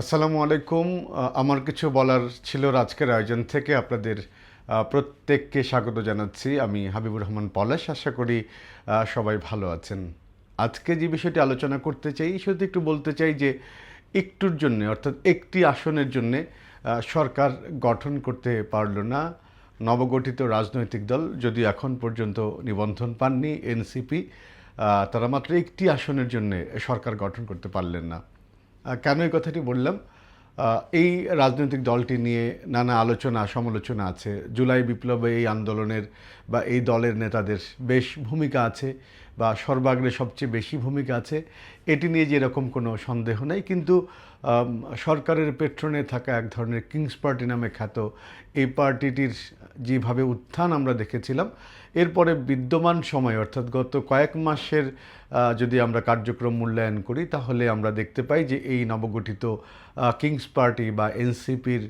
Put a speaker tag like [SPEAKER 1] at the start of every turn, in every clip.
[SPEAKER 1] আসসালামু আলাইকুম। আমার কিছু বলার ছিল আজকের আয়োজন থেকে। আপনাদের প্রত্যেককে স্বাগত জানাচ্ছি। আমি হাবিবুর রহমান পলাশ। আশা করি সবাই ভালো আছেন। আজকে যে বিষয়টি আলোচনা করতে চাই শুধু একটু বলতে চাই যে, একটুর জন্য, অর্থাৎ একটি আসনের জন্যে সরকার গঠন করতে পারল না। নবগঠিত রাজনৈতিক দল যদিও এখন পর্যন্ত নিবন্ধন পাননি, এনসিপি তারা মাত্র একটি আসনের জন্য সরকার গঠন করতে পারলেন না। কেন এই কথাটি বললাম? এই রাজনৈতিক দলটি নিয়ে নানা আলোচনা, সমালোচনা আছে। জুলাই বিপ্লবে এই আন্দোলনের বা এই দলের নেতাদের বেশ ভূমিকা আছে বা সর্বাগ্রে সবচেয়ে বেশি ভূমিকা আছে। এটি নিয়ে যেরকম কোনো সন্দেহ নেই। কিন্তু সরকারের পেট্রনে থাকা এক ধরনের কিংস পার্টি নামে খ্যাত। এই পার্টিটির যেভাবে উত্থান আমরা দেখেছিলাম, এরপরে বিদ্যমান সময়, অর্থাৎ গত কয়েক মাসের যদি আমরা কার্যক্রম মূল্যায়ন করি, তাহলে আমরা দেখতে পাই যে এই নবগঠিত কিংস পার্টি বা এনসিপির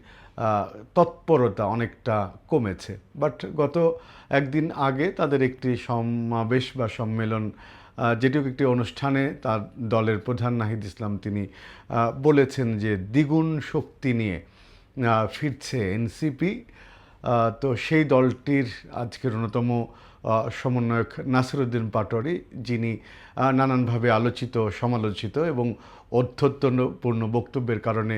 [SPEAKER 1] তৎপরতা অনেকটা কমেছে। বাট গত একদিন আগে তাদের একটি সমাবেশ বা সম্মেলন যেটিও একটি অনুষ্ঠানে তার দলের প্রধান নাহিদ ইসলাম তিনি বলেছেন যে দ্বিগুণ শক্তি নিয়ে ফিরছে এনসিপি। তো সেই দলটির আজকের অন্যতম সমন্বয়ক নাসিরুদ্দিন পাটোয়ারি, যিনি নানানভাবে আলোচিত, সমালোচিত এবং অধ্যত্বপূর্ণ বক্তব্যের কারণে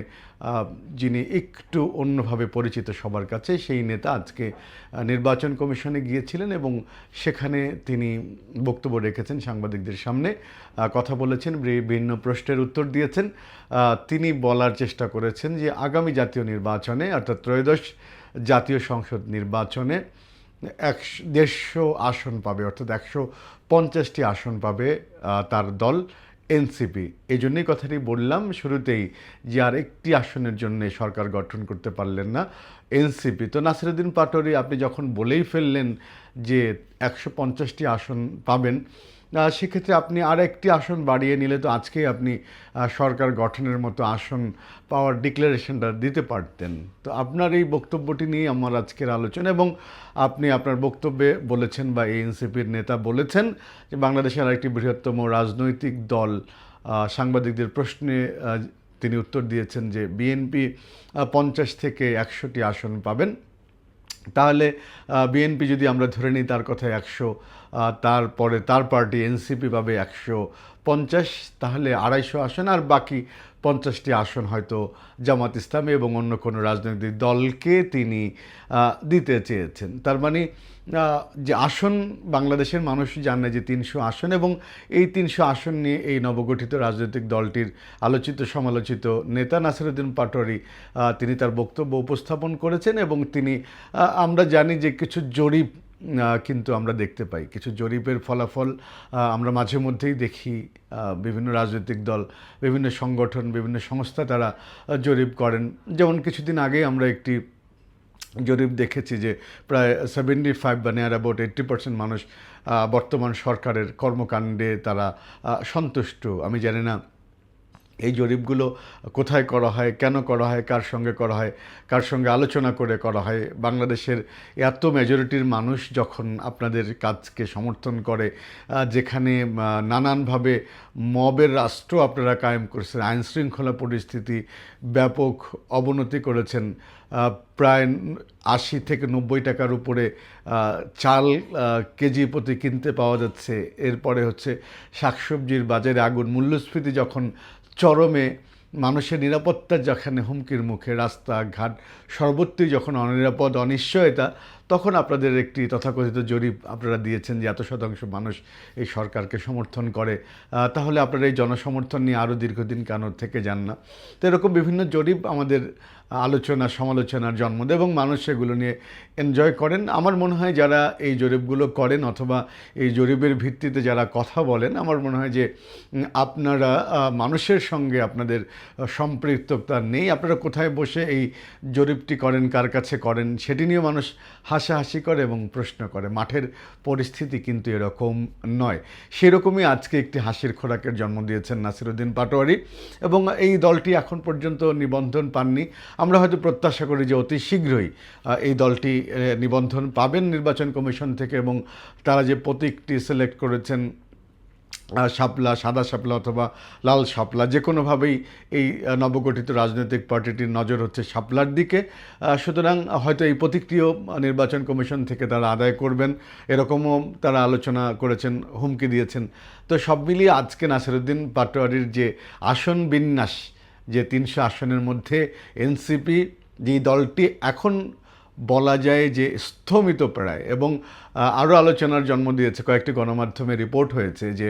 [SPEAKER 1] যিনি একটু অন্যভাবে পরিচিত সবার কাছে, সেই নেতা আজকে নির্বাচন কমিশনে গিয়েছিলেন এবং সেখানে তিনি বক্তব্য রেখেছেন সাংবাদিকদের সামনে। কথা বলেছেন বিভিন্ন প্রশ্নের উত্তর দিয়েছেন। তিনি বলার চেষ্টা করেছেন যে আগামী জাতীয় নির্বাচনে, অর্থাৎ ত্রয়োদশ জাতীয় সংসদ নির্বাচনে একশো দেড়শো আসন পাবে, অর্থাৎ একশো পঞ্চাশটি আসন পাবে তার দল এনসিপি। এই জন্যই কথাটি বললাম, শুরুতেই যে আর একটি আসনের জন্য সরকার গঠন করতে পারলেন না এনসিপি। তো নাসিরুদ্দিন পাটোরি আপনি যখন বলেই ফেললেন যে একশো পঞ্চাশটি আসন পাবেন সেক্ষেত্রে আপনি আর একটি আসন বাড়িয়ে নিলে তো আজকেই আপনি সরকার গঠনের মতো আসন পাওয়ার ডিক্লারেশনটা দিতে পারতেন। তো আপনার এই বক্তব্যটি নিয়ে আমার আজকের আলোচনা এবং আপনি আপনার বক্তব্যে বলেছেন বা এনসিপির নেতা বলেছেন যে বাংলাদেশের আরেকটি বৃহত্তম রাজনৈতিক দল সাংবাদিকদের প্রশ্নে তিনি উত্তর দিয়েছেন যে বিএনপি পঞ্চাশ থেকে একশোটি আসন পাবেন। তাহলে বিএনপি যদি আমরা ধরে নিই তার কথা একশো তারপরে তার পার্টি এনসিপি পাবে একশো পঞ্চাশ, তাহলে আড়াইশো আসন আর বাকি পঞ্চাশটি আসন হয়তো জামাত ইসলামী এবং অন্য কোনো রাজনৈতিক দলকে তিনি দিতে চেয়েছেন। তার মানে যে আসন, বাংলাদেশের মানুষ জানে যে তিনশো আসন এবং এই তিনশো আসন নিয়ে এই নবগঠিত রাজনৈতিক দলটির আলোচিত, সমালোচিত নেতা নাসিরুদ্দিন পাটোয়ারি তিনি তার বক্তব্য উপস্থাপন করেছেন এবং তিনি আমরা জানি যে কিছু জরিপ কিন্তু আমরা দেখতে পাই। কিছু জরিপের ফলাফল আমরা মাঝে মধ্যেই দেখি বিভিন্ন রাজনৈতিক দল, বিভিন্ন সংগঠন, বিভিন্ন সংস্থা তারা জরিপ করেন। যেমন কিছুদিন আগেই আমরা একটি জরিপ দেখেছি যে প্রায় সেভেন্টি ফাইভ বা নিয়ার অ্যাবাউট এইট্টি পার্সেন্ট মানুষ বর্তমান সরকারের কর্মকাণ্ডে তারা সন্তুষ্ট। আমি জানি না এই জরিপগুলো কোথায় করা হয়, কেন করা হয়, কার সঙ্গে করা হয়, কার সঙ্গে আলোচনা করে করা হয়, বাংলাদেশের এত মেজরিটির মানুষ যখন আপনাদের কাজকে সমর্থন করে যেখানে নানানভাবে মবের রাষ্ট্র আপনারা কায়েম করেছেন আইন শৃঙ্খলা পরিস্থিতি ব্যাপক অবনতি করেছেন প্রায় আশি থেকে নব্বই টাকার উপরে চাল কেজি প্রতি কিনতে পাওয়া যাচ্ছে। এরপরে হচ্ছে শাকসবজির বাজারে আগুন, মূল্যস্ফীতি যখন চরমে মানুষের নিরাপত্তা যেখানে হুমকির মুখে রাস্তাঘাট সর্বত্রই যখন অনিরাপদ অনিশ্চয়তা তখন আপনাদের একটি তথাকথিত জরিপ আপনারা দিয়েছেন যে এত শতাংশ মানুষ এই সরকারকে সমর্থন করে। তাহলে আপনারা এই জনসমর্থন নিয়ে আরও দীর্ঘদিন কেন থেকে যান না? তো এরকম বিভিন্ন জরিপ আমাদের আলোচনা, সমালোচনার জন্ম দেয় এবং মানুষ সেগুলো নিয়ে এনজয় করেন। আমার মনে হয় যারা এই জরিপগুলো করেন অথবা এই জরিপের ভিত্তিতে যারা কথা বলেন, আমার মনে হয় যে আপনারা মানুষের সঙ্গে আপনাদের সম্পৃক্ততা নেই। আপনারা কোথায় বসে এই জরিপটি করেন, কার কাছে করেন, সেটি নিয়ে মানুষ হাসাহাসি করে এবং প্রশ্ন করে। মাঠের পরিস্থিতি কিন্তু এরকম নয়। সেরকমই আজকে একটি হাসির খোরাকের জন্ম দিয়েছেন নাসিরুদ্দিন পাটোয়ারি এবং এই দলটি এখন পর্যন্ত নিবন্ধন পাননি। আমরা হয়তো প্রত্যাশা করি যে অতি শীঘ্রই এই দলটি নিবন্ধন পাবেন নির্বাচন কমিশন থেকে এবং তারা যে প্রতীকটি সিলেক্ট করেছেন শাপলা, সাদা শাপলা অথবা লাল শাপলা যে কোনোভাবেই এই নবগঠিত রাজনৈতিক পার্টিটির নজর হচ্ছে শাপলার দিকে। সুতরাং হয়তো এই প্রতিক্রিয় নির্বাচন কমিশন থেকে তারা আদায় করবেন, এরকমও তারা আলোচনা করেছেন, হুমকি দিয়েছেন। তো সব মিলিয়ে আজকে নাসিরুদ্দিন পাটোয়ারির যে আসন বিন্যাস, যে তিনশো আসনের মধ্যে এনসিপি যে দলটি এখন বলা যায় যে স্থমিত প্রায় এবং আরও আলোচনার জন্ম দিয়েছে, কয়েকটি গণমাধ্যমে রিপোর্ট হয়েছে যে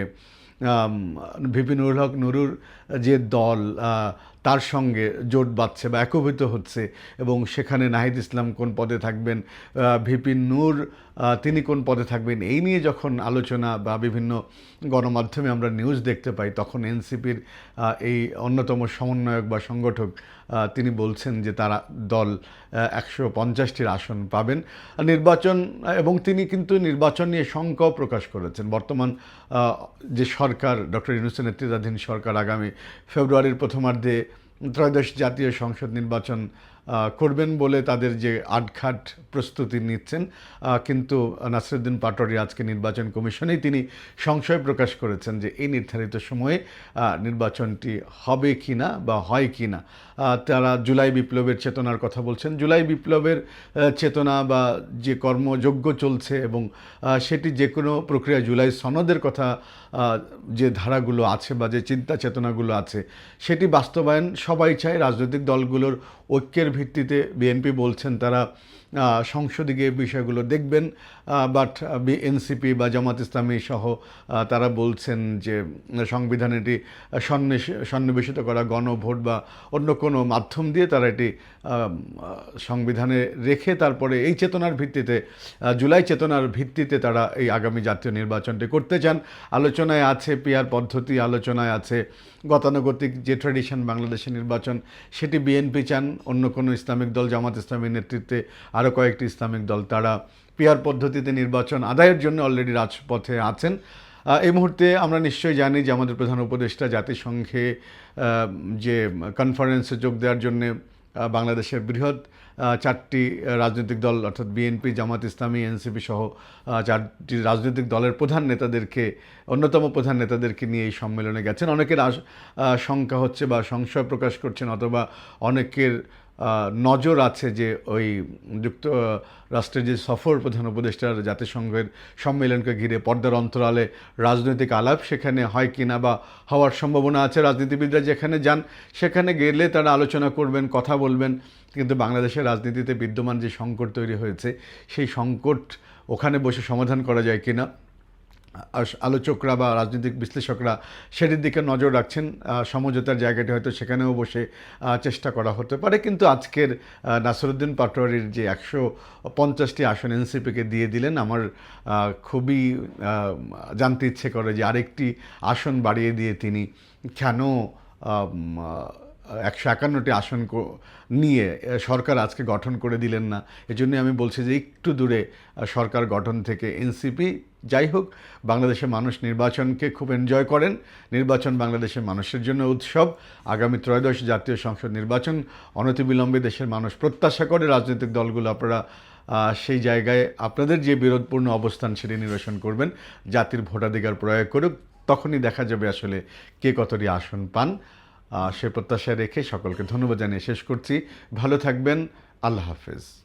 [SPEAKER 1] নুরুল হক নুরুর যে দল তার সঙ্গে জোট বাঁধছে বা একভূত হচ্ছে এবং সেখানে নাহিদ ইসলাম কোন পদে থাকবেন ভিপি নূর তিনি কোন পদে থাকবেন, এই নিয়ে যখন আলোচনা বা বিভিন্ন গণমাধ্যমে আমরা নিউজ দেখতে পাই, তখন এনসিপির এই অন্যতম সমন্বয়ক বা সংগঠক তিনি বলছেন যে তারা দল একশো পঞ্চাশটির আসন পাবেন। নির্বাচন এবং তিনি কিন্তু নির্বাচন নিয়ে শঙ্কাও প্রকাশ করেছেন। বর্তমান যে সরকার, ডক্টর ইউনুসের নেতৃত্বাধীন সরকার আগামী ফেব্রুয়ারির প্রথমার্ধে ত্রয়োদশ জাতীয় সংসদ নির্বাচন করবেন বলে তাদের যে আটঘাট প্রস্তুতি নিচ্ছেন কিন্তু নাসিরুদ্দিন পাটোয়ারি আজকে নির্বাচন কমিশনেই তিনি সংশয় প্রকাশ করেছেন যে এই নির্ধারিত সময়ে নির্বাচনটি হবে কি না বা হয় কি না তারা জুলাই বিপ্লবের চেতনার কথা বলছেন। জুলাই বিপ্লবের চেতনা বা যে কর্মযজ্ঞ চলছে এবং সেটি যে কোনো প্রক্রিয়া জুলাই সনদের কথা যে ধারাগুলো আছে বা যে চিন্তা চেতনাগুলো আছে, সেটি বাস্তবায়ন সবাই চায়। রাজনৈতিক দলগুলোর ঐক্যের ভিত্তিতে বিএনপি বলছেন তারা সংসদে গিয়ে বিষয়গুলো দেখবেন বাট এনসিপি বা জামাত ইসলামী সহ তারা বলছেন যে সংবিধানে এটি সন্নিবেশিত করা, গণভোট বা অন্য কোনো মাধ্যম দিয়ে তারা এটি সংবিধানে রেখে তারপরে এই চেতনার ভিত্তিতে জুলাই চেতনার ভিত্তিতে তারা এই আগামী জাতীয় নির্বাচনটি করতে চান। আলোচনায় আছে পিয়ার পদ্ধতি, আলোচনায় আছে গতানুগতিক যে ট্র্যাডিশন বাংলাদেশের নির্বাচন, সেটি বিএনপি চান। অন্য কোনো ইসলামিক দল, জামাত ইসলামের নেতৃত্বে আরও কয়েকটি ইসলামিক দল, তারা পিয়ার পদ্ধতিতে নির্বাচন আদায়ের জন্য অলরেডি রাজপথে আছেন। এই মুহূর্তে আমরা নিশ্চয়ই জানি যে আমাদের প্রধান উপদেষ্টা জাতিসংঘে যে কনফারেন্সে যোগ দেওয়ার জন্যে বাংলাদেশের বৃহৎ চারটি রাজনৈতিক দল, অর্থাৎ বিএনপি জামাত ইসলামী এনসিপি সহ চারটি রাজনৈতিক দলের প্রধান নেতাদেরকে, অন্যতম প্রধান নেতাদেরকে নিয়ে এই সম্মেলনে গেছেন। অনেকের শঙ্কা হচ্ছে বা সংশয় প্রকাশ করছেন, অথবা অনেকের নজর আছে যে ওই যুক্ত রাষ্ট্রের যে সফর প্রধান উপদেষ্টার জাতিসংঘের সম্মেলনকে ঘিরে পর্দার অন্তরালে রাজনৈতিক আলাপ সেখানে হয় কি না বা হওয়ার সম্ভাবনা আছে। রাজনীতিবিদরা যেখানে যান, সেখানে গেলে তারা আলোচনা করবেন, কথা বলবেন। কিন্তু বাংলাদেশের রাজনীতিতে বিদ্যমান যে সংকট তৈরি হয়েছে, সেই সংকট ওখানে বসে সমাধান করা যায় কিনা? আলোচকরা বা রাজনৈতিক বিশ্লেষকরা সেটির দিকে নজর রাখছেন। সমঝোতার জায়গাটি হয়তো সেখানেও বসে চেষ্টা করা হতে পারে। কিন্তু আজকের নাসরুদ্দিন পাটোয়ারির যে একশো পঞ্চাশটি আসন এনসিপিকে দিয়ে দিলেন, আমার খুবই জানতে ইচ্ছে করে যে আরেকটি আসন বাড়িয়ে দিয়ে তিনি কেন একশো একান্নটি আসন নিয়ে সরকার আজকে গঠন করে দিলেন না। এজন্যই আমি বলছি যে একটু দূরে সরকার গঠন থেকে এনসিপি যাই হোক, বাংলাদেশের মানুষ নির্বাচনকে খুব এনজয় করেন। নির্বাচন বাংলাদেশের মানুষের জন্য উৎসব। আগামী ত্রয়োদশ জাতীয় সংসদ নির্বাচন অনতিবিলম্বে দেশের মানুষ প্রত্যাশা করে রাজনৈতিক দলগুলো আপনারা সেই জায়গায় আপনাদের যে বিরোধপূর্ণ অবস্থান সেটি নিরসন করবেন। জাতির ভোটাধিকার প্রয়োগ করুক। তখনই দেখা যাবে আসলে কে কতটি আসন পান। সে প্রত্যাশা রেখে সকলকে ধন্যবাদ জানিয়ে শেষ করছি। ভালো থাকবেন। আল্লাহ হাফেজ।